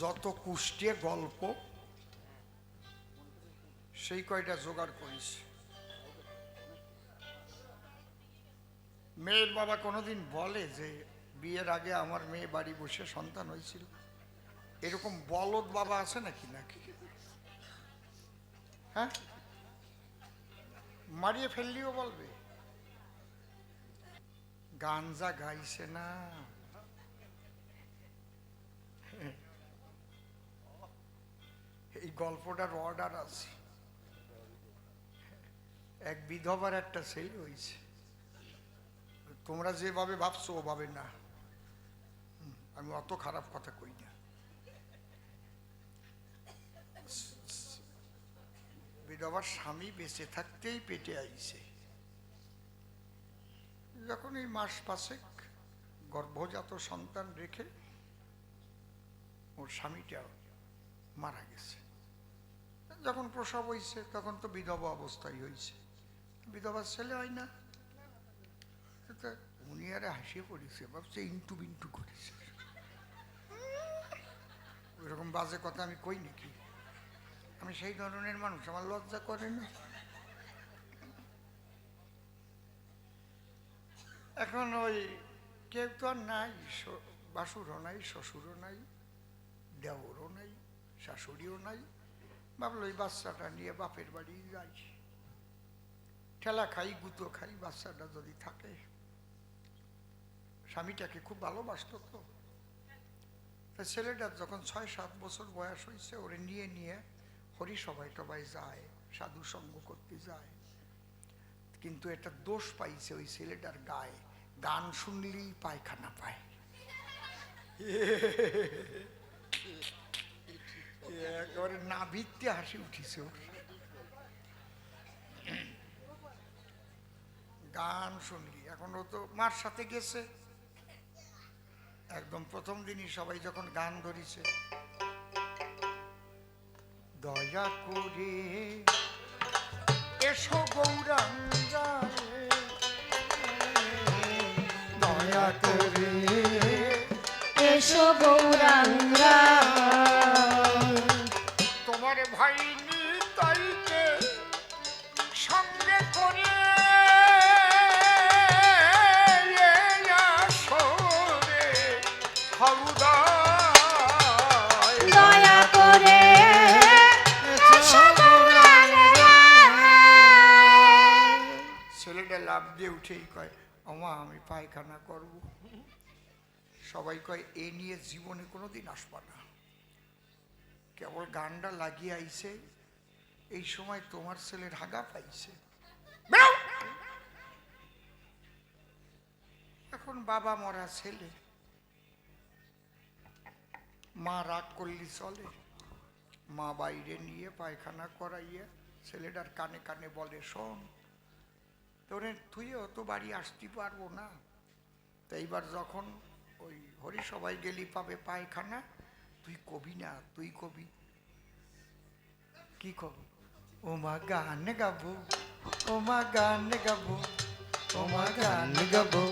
যত কুষ্টিয়ে গল্প, সেই কয়টা জোগাড় করিস মেয়ের বাবা কোনোদিন বলে যে, বিয়ের আগে আমার মেয়ে বাড়ি বসে সন্তান হয়েছিল। এরকম বলদ বাবা আছে নাকি নাকি? হ্যাঁ? মারিয়ে ফেললিও বলবে। গাঞ্জা গাইছে না। এই গল্পটার অর্ডার আছে। এক বিধবার একটা ছেলে হয়েছে। তোমরা যেভাবে ভাবছ ওভাবে না। আমি অত খারাপ কথা কই না। বিধবার স্বামী বেঁচে থাকতেই পেটে আইছে। যখন এই মাস পাশেক গর্ভজাত সন্তান রেখে ওর স্বামীটা মারা গেছে। যখন প্রসব হয়েছে তখন তো বিধবা অবস্থায় হয়েছে বিধবার ছেলে হয় না। উনি আরে হাসিয়ে পড়েছে ভাবছে ইন্টু বিন্টু করেছে। ওইরকম বাজে কথা আমি কই নাকি? আমি সেই ধরনের মানুষ, আমার লজ্জা করে না। এখন ওই কেউ তো আর নাই বাসুরও নাই, শ্বশুরও নাই, দেওরও নাই, শাশুড়িও নাই। ভাবলো ওই বাচ্চাটা নিয়ে বাপের বাড়ি যাই। ঠেলা খাই, গুঁতো খাই, বাচ্চাটা যদি থাকে। স্বামীটাকে খুব ভালোবাসতো তো। তা ছেলেটার যখন ছয় সাত বছর বয়স হয়েছে, ওরে নিয়ে নিয়ে হরি সবাই টবাই যায়, সাধু সঙ্গ করতে যায়। কিন্তু এটা দোষ পাইছে ওই ছেলেটার গায়ে। গান শুনলেই পায়খানা পায়। না ভিত্তি হাসি উঠিছে ওর। গান শুনলি, এখন ও তো মার সাথে গেছে। একদম প্রথম দিনই সবাই যখন গান ধরিছে। দয়া করে এসো গৌরাঙ্গা দয়া করে এসো গৌরাঙ্গা। উঠেই কয় আমা আমি পায়খানা করব। সবাই কয়, এ নিয়ে জীবনে কোনোদিন আসবা না। কেবল গানটা লাগিয়ে আইছে, এই সময় তোমার ছেলের হাগা পাইছে। এখন বাবা মরা ছেলে, মা রাগ করলি চলে, মা বাইরে নিয়ে পায়খানা করাইয়া ছেলেটার কানে কানে বলে, শোন তোরে তুইও তো বাড়ি আসতে পারব না। তো এইবার যখন ওই হরি সবাই গেলি পাবে পায়খানা, তুই কবি না, তুই কবি। কি কব? ও মা গান গাবো ও মা গান গাবো ও মা গান গাবো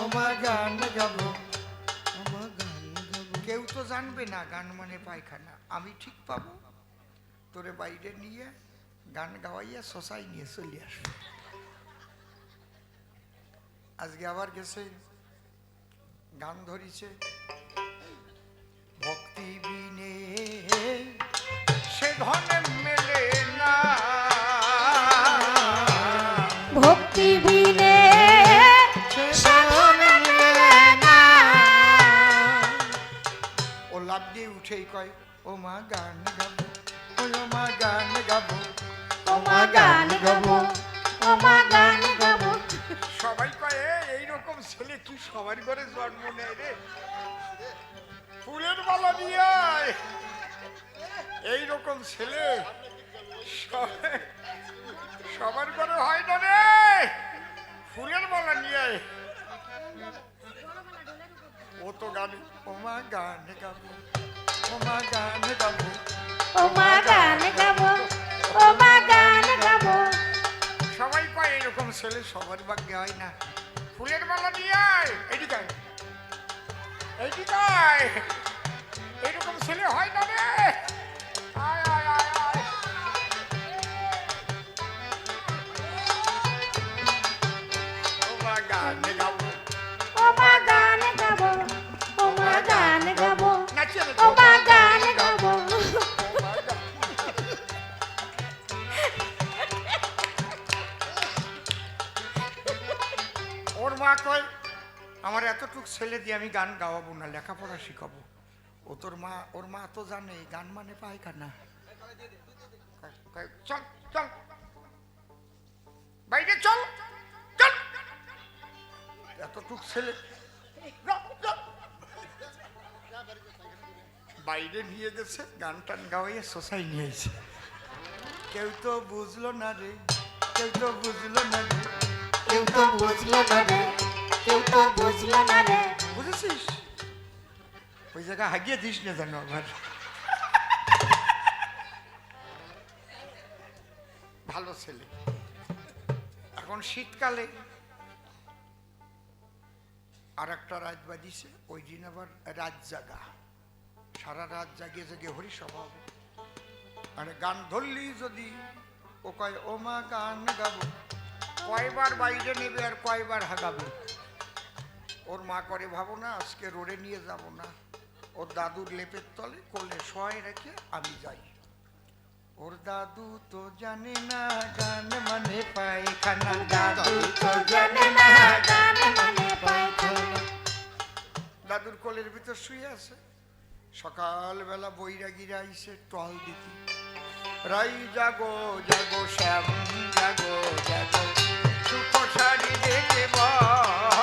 ও মা গান গাবো ও মা গান গাবো। কেউ তো জানবে না গান মানে পায়খানা। আমি ঠিক পাবো? তোরে বাইরে নিয়ে গান গাওয়াইয়া শশাই নিয়ে চলে আসব। আজকে আবার গেছে গান ধরিছে। ভক্তি বিনে সে ধনে মেলে না। ভক্তি বিনে ও লাভ দিয়ে উঠেই কয় ও মা গান গাবো ও মা গান গাবো ও মা গান গাবো ও মা গান ছেলে কি সবার ঘরে জন্ম নেয় রে। ফুলের মালা নিয়ে আয়। এইরকম ছেলে সবার ঘরে হয় না রে। ফুলের মালা নিয়ে। ও তো গান ওমা গান গাবো ওমা গান গাবো। ও মা গান গাবো ও মা গান গাবো। সবাই কয় এরকম ছেলে সবার ভাগ্যে হয় না। ফুলের মালা নিয়ে আয় এদিকে। এদিকে। এরকম ছেলে হয় না রে আমার এতটুক ছেলে দিয়ে আমি গান গাওয়াবো না লেখাপড়া শিখাবো। ও তোর মা ওর মা তো জানে গান মানে পায়খানা। কয়, চল চল। বাইরে চল চল। এতটুক ছেলে। বাইরে নিয়ে গেছে গান টান গাওয়াইয়ে সোসাই নিয়েছে কেউ তো বুঝলো না রে কেউ তো বুঝলো না রে কেউ তো বুঝলো না রে। কেউ তো বুঝলো না রে। বুঝেছিস? ওই জায়গা হাগিয়ে দিস না জানো আবার ভালো ছেলে। এখন শীতকালে আর একটা রাত বাজিছে, ওই দিন আবার রাত জাগা। সারা রাত জাগিয়ে জাগিয়ে হরিসভা হবে মানে গান ধরলি যদি, ও কয়, ও মা, গান গাবো। কয়বার বাইরে নেবে আর কয়বার হাগাবে? ওর মা করে ভাবো না আজকে রোডে নিয়ে যাব না। ওর দাদুর লেপের তলে কোলে শয় রেখে আমি যাই। ওর দাদু তো জানে না গান মানে পায়খানা। দাদু তো জানে না গান মানে পায়খানা। দাদুর কোলের ভিতর শুয়ে আছে। সকালবেলা বৈরাগীরা আইসে টল দিতি। রাই জাগো জাগো শ্যাম জাগো জাগো। সুখ শাড়ি দেখে বলে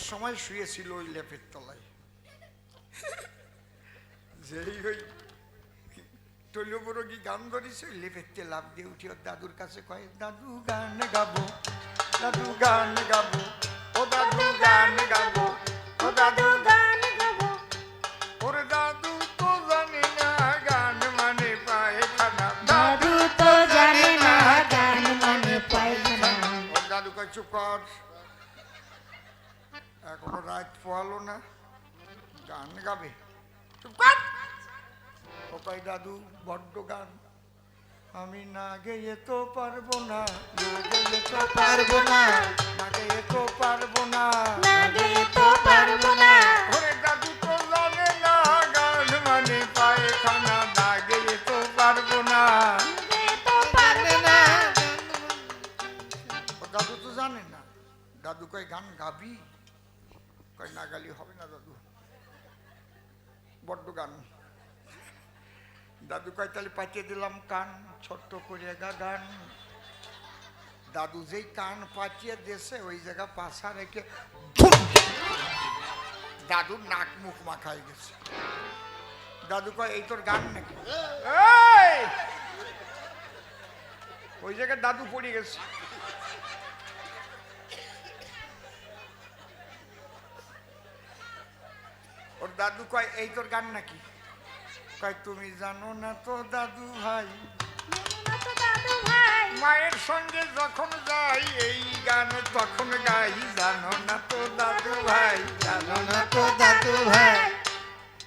ভোর সময় শুয়েছিল ওই লেপের তলায়। যেই ওই গান ধরেছে ওই লেপের তে লাভ দিয়ে উঠি ওর দাদুর কাছে কয় দাদু গান গাবো দাদু গান গাবো ও দাদু গান গাবো ও দাদু গান গাবো। ওর দাদু তো জানে না গান মানে পায়খানা। দাদু তো জানে না গান মানে পায়খানা। ওর দাদু কয় চুপ কর রাত পোয়ালো না গান গাবে। চুপ কর। ও কয় দাদু বড্ড গান। আমি না গেয়ে তো পারব না না গেয়ে তো পারব না না গেয়ে তো পারব না। না গেয়ে তো পারব না। ওরে দাদু তো জানে না গান মানে পায়খানা না গেয়ে তো পারব না। দাদু তো জানে না। দাদু কয় গান গাবি? কয় না গালি হবে না দাদু। বড্ড গান। দাদু কয় তাহলে পাঠিয়ে দিলাম কান ছোট্ট করে গা গান। দাদু যেই কান পাঠিয়ে দেশে ওই জায়গা পাশা রেখে! দাদুর নাক মুখ মাখাই গেছে। দাদু কয় এই তোর গান নাকি? ওই জায়গায় দাদু পড়ে গেছে। ওর দাদু কয়, এই তোর গান নাকি? কয়, তুমি জানো না তো দাদু ভাই? মায়ের সঙ্গে যখন যাই, এই গান তখন গাই, জানো না তো দাদু ভাই, জানো না তো দাদু ভাই?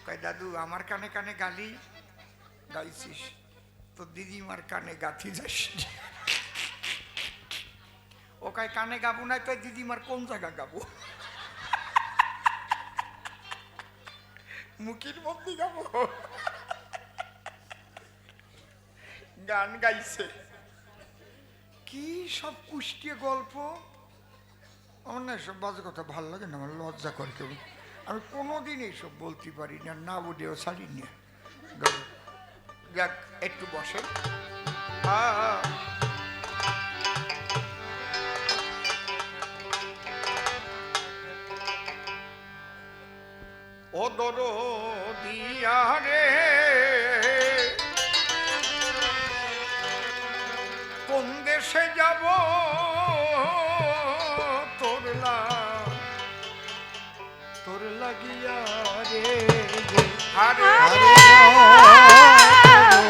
কয়, দাদু, আমার কানে কানে গালি গাইছিস, তো দিদিমার কানে গাথি যাস ও কয়, কানে গাবো না তো দিদিমার কোন জায়গা গাবো? মুখের মধ্যে গাবো গান গাইছে। কি সব কুষ্টিয়ে গল্প? আমার না এসব বাজে কথা ভালো লাগে না, আমার লজ্জা করে কেউ। আমি কোনোদিন এইসব বলতে পারি না না বলেও ছাড়ি না। যাক, একটু বসে ও দর দিয়া রে। কোন দেশে যাব তোর লা- তোর লাগিয়া রে। আরে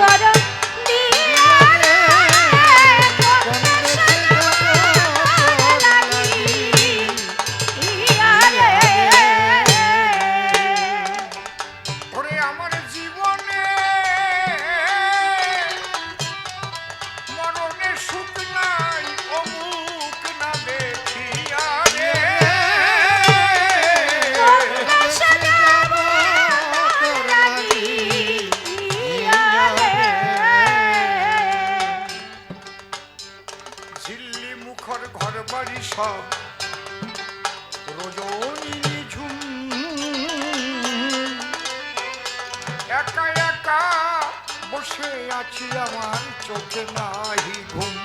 আরে নাহি ঘুম।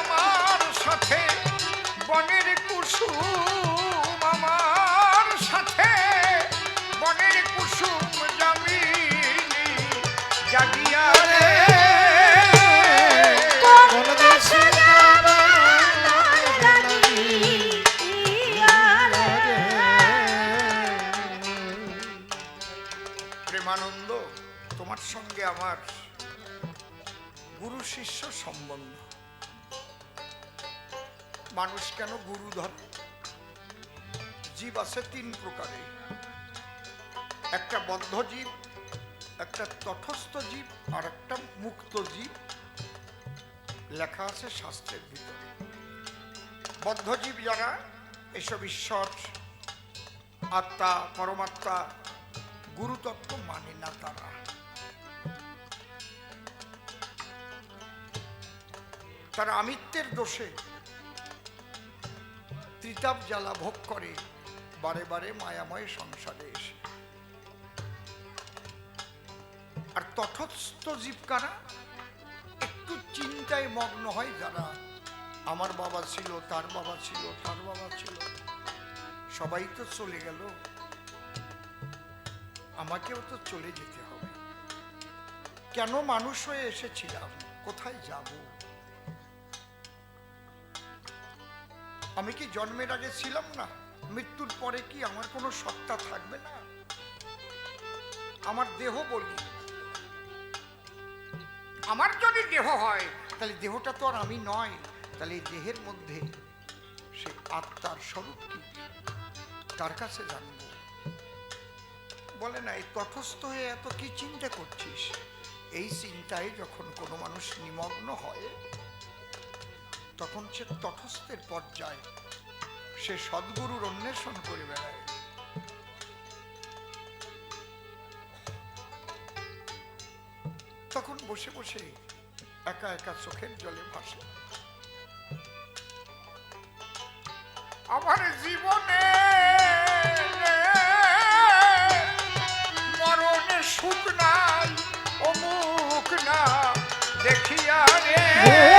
আমার সাথে বনের কুসুম। মানুষ কেন গুরু ধরে? জীব আছে তিন প্রকারে একটা বদ্ধ জীব, একটা তটস্থ জীব, আর একটা মুক্ত জীব। লেখা আছে শাস্ত্রের ভিতরে। বদ্ধ জীব যারা, এসব ঈশ্বর, আত্মা, পরমাত্মা, গুরুতত্ত্ব মানে না তারা। তারা আমিত্বের দোষে ত্রিতাপ জ্বালা ভোগ করে। বারে বারে মায়াময় সংসারে এসে। আর তটস্থ জীবকারা একটু চিন্তায় মগ্ন হয় যারা। আমার বাবা ছিল, তার বাবা ছিল, তার বাবা ছিল। সবাই তো চলে গেল। আমাকেও তো চলে যেতে হবে। কেন মানুষ হয়ে এসেছিলাম? কোথায় যাব? আমি কি জন্মের আগে ছিলাম না? মৃত্যুর পরে কি আমার কোনো সত্তা থাকবে না? আমার দেহ বলি। আমার যদি দেহ হয়, তাহলে দেহটা তো আর আমি নয়। তাহলে এই দেহের মধ্যে সে আত্মার স্বরূপ কি? তার কাছে জানব। বলে না, এই তটস্থ হয়ে এত কি চিন্তা করছিস? এই চিন্তায় যখন কোনো মানুষ নিমগ্ন হয় তখন সে তটস্থের পর্যায়ে সে সদ্গুরুর অন্বেষণ করে বেড়ায়। তখন বসে বসে একা একা চোখের জলে ভাসে। আমার জীবনে মরণে সুখ নাই, অমুক না দেখিয়া রে।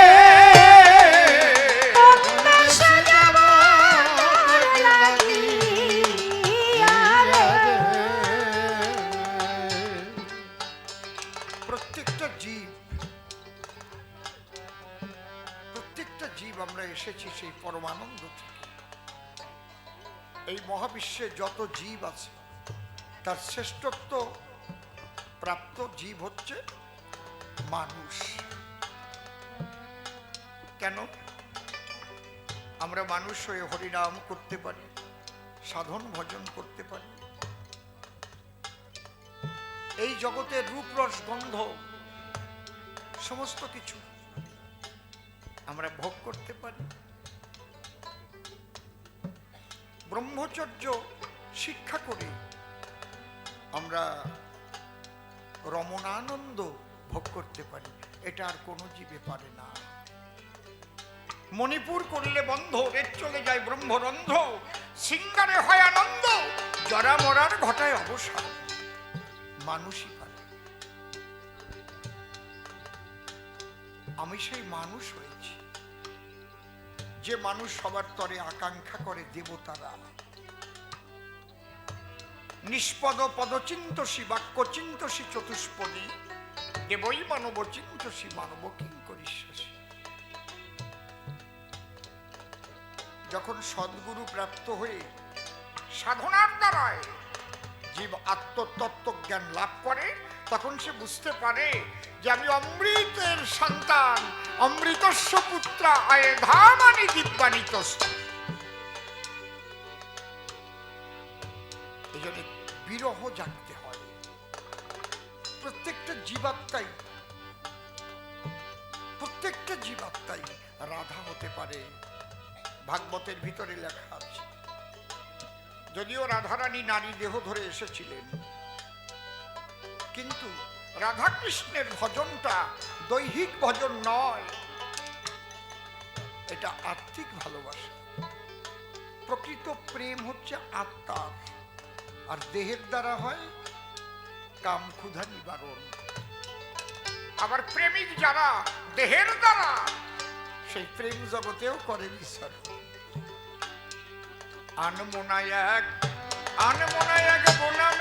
এই মহাবিশ্বে যত জীব আছে, তার শ্রেষ্ঠত্ব প্রাপ্ত জীব হচ্ছে মানুষ। কেন? আমরা মানুষ হয়ে হরিনাম করতে পারি, সাধন ভজন করতে পারি। এই জগতের রূপ, রস, গন্ধ, সমস্ত কিছু আমরা ভোগ করতে পারি। ব্রহ্মচর্য শিক্ষা করে। আমরা রমণানন্দ ভোগ করতে পারি, এটা আর কোনো জীবে পারে না। মণিপুর করলে বন্ধ, রেট চলে যায় ব্রহ্মরন্ধ, সিঙ্গারে হয় আনন্দ, জরা মরার ঘটায় অবসান। মানুষই পারে। আমি সেই মানুষ হয়েছি যে মানুষ সবার তরে আকাঙ্ক্ষা করে দেবতারা। নিষ্পদ পদচিন্তসী বাক্য চিন্তসী চতুষ্পদী, দেবই মানব চিন্তসী মানব কিঙ্করিশ্বাসী। যখন সদ্গুরু প্রাপ্ত হয়ে সাধনার দ্বারায় জীব আত্মতত্ত্ব জ্ঞান লাভ করে, তখন সে বুঝতে পারে যে আমি অমৃতের সন্তান অমৃতস্ব পুত্র আয়ে ধামানি দিব্যানিত এই জন্য বিরহ জাগতে হয়। প্রত্যেকটা জীবাত্মাই প্রত্যেকটা জীবাত্মাই রাধা হতে পারে। ভাগবতের ভিতরে লেখা আছে, যদিও রাধারানী নারী দেহ ধরে এসেছিলেন, কিন্তু রাধাকৃষ্ণের ভজনটা দৈহিক ভজন নয়। এটা আত্মিক ভালোবাসা। প্রকৃত প্রেম হচ্ছে আত্মার আর দেহের দ্বারা হয় কাম ক্ষুধা নিবারণ। আবার প্রেমিক যারা দেহের দ্বারা, সেই প্রেম জগতেও করে বিসর্জন আনমোনায় এক আনমোনায় এক বোনামে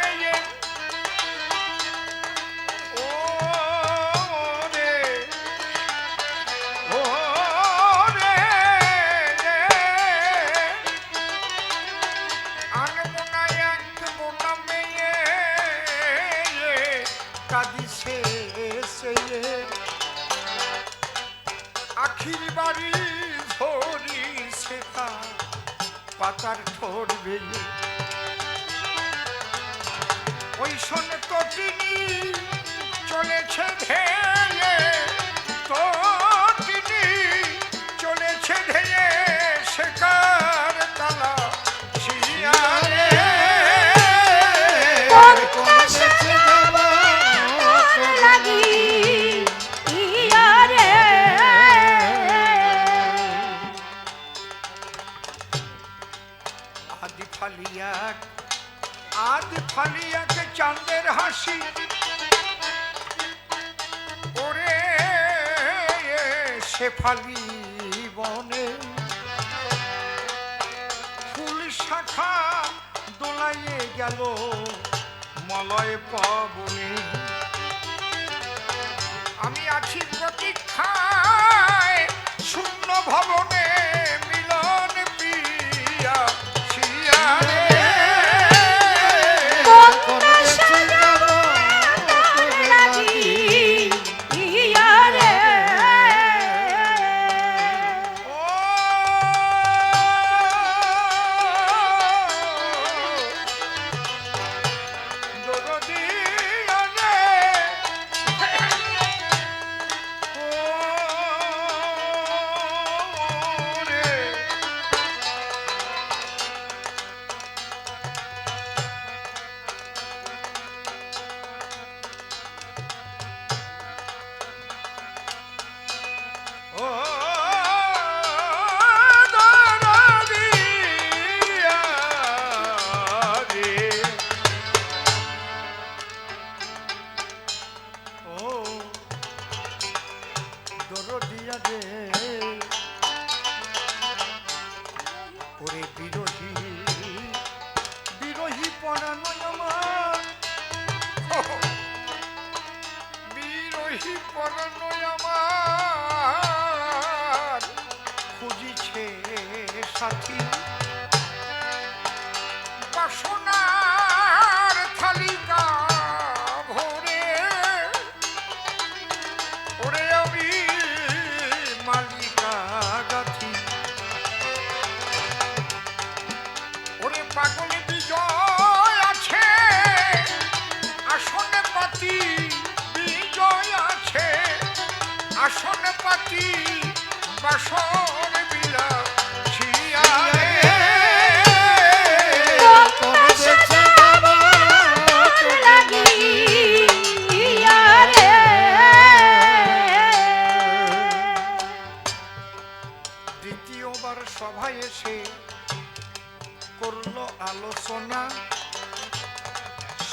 করল আলোচনা।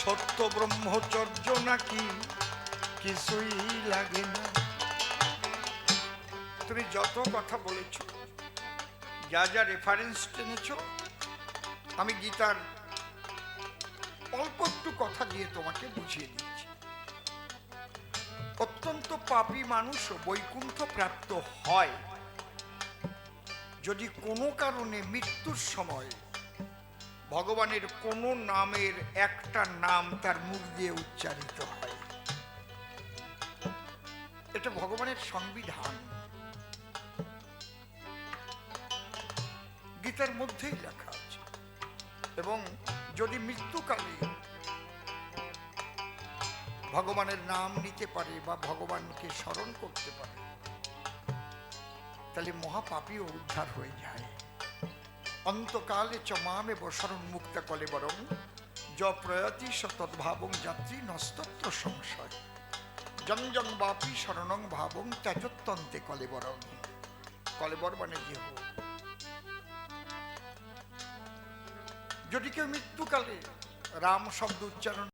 সত্য ব্রহ্মচর্য নাকি কিছুই লাগে না। তুমি যত কথা বলেছ, যা যা রেফারেন্স টেনেছ, আমি গীতার অল্প একটু কথা দিয়ে তোমাকে বুঝিয়ে দিচ্ছি। অত্যন্ত পাপী মানুষ বৈকুণ্ঠ প্রাপ্ত হয় যদি কোনো কারণে মৃত্যুর সময় ভগবানের কোনো নামের একটা নাম তার মুখ দিয়ে উচ্চারিত হয়। এটা ভগবানের সংবিধান। গীতার মধ্যেই লেখা আছে। এবং যদি মৃত্যুকালে ভগবানের নাম নিতে পারে বা ভগবানকে স্মরণ করতে পারে, তাহলে মহাপাপীও উদ্ধার হয়ে যায়। অন্তকালে চ মামে বসরণ মুক্ত কলে বরং য প্রয়াতি সতদ্ভাবং যাত্রী নস্তত্ব সংশয়। জন বাপি শরণং ভাবং ত্যাজত্যন্তে কলেবরং কলেবর মানে দেহ যদি কেউ মৃত্যুকালে রাম শব্দ উচ্চারণ